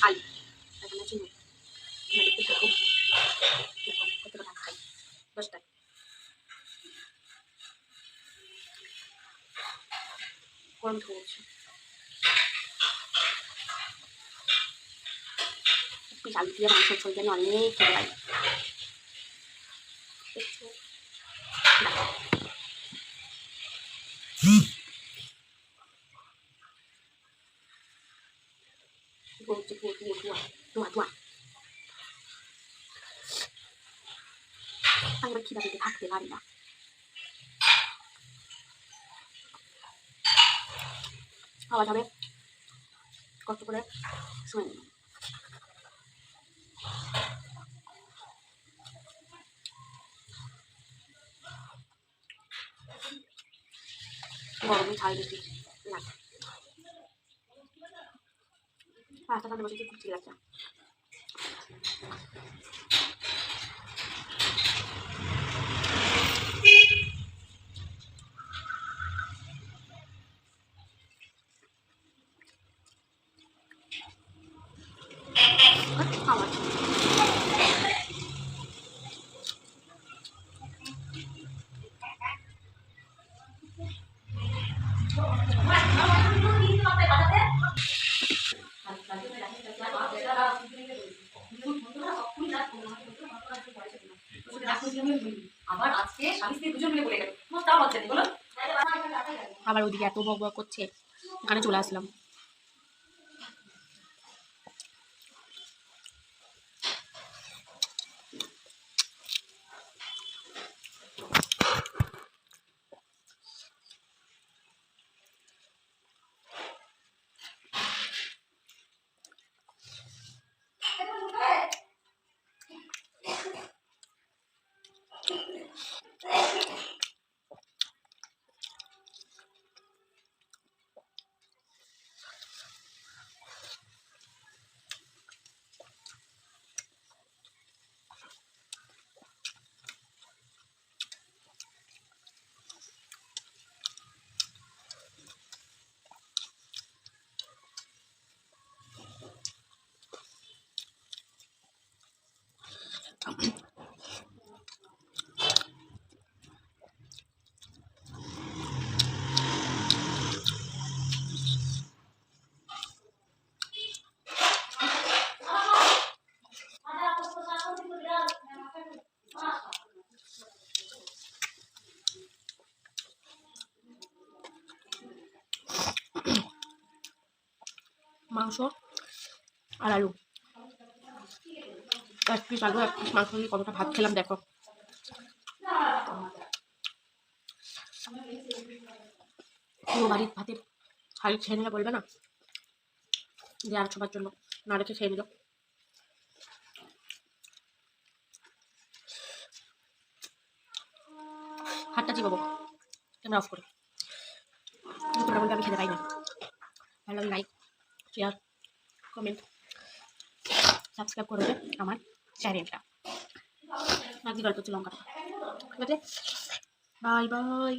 আলু এখানে চিনি কতটা ভাত খাই দশটায় গরম ধরছে পিস আলু দিয়ে মাংস ঝোল যেন অনেক খেতে পারি দেখছ? দেখো। ধোয়া হচ্ছে ধোয়া ধোয়া ধোয়া ধোয়া ধোয়া আমি এবার খিদা পেটে থাকতে পারি না খাওয়া যাবে কষ্ট করে শুনে নিলাম গরমে ঝাল বেশি লাগে রাস্তা সামনে বসেছি খুব ঠিক লাগছে আমার আবার ওদিকে এত বক বক করছে। এখানে চলে আসলাম। মাংস আর আলু। এক পিস আলু, এক পিস মাংস নিয়ে কতটা ভাত খেলাম দেখো। পুরো বাড়ির ভাতের হাড়ি খেয়ে নিলে বলবে না? যে আর সবার জন্য। না রেখে খেয়ে নিল। হাতটা চিবাবো ক্যামেরা অফ করে। আমি খেতে পাই না। ভালো লাইক শেয়ার কমেন্ট সাবস্ক্রাইব করে দেবে আমার চ্যানেলটা আজকে গল্প হচ্ছে লঙ্কা ঠিক আছে? Bye bye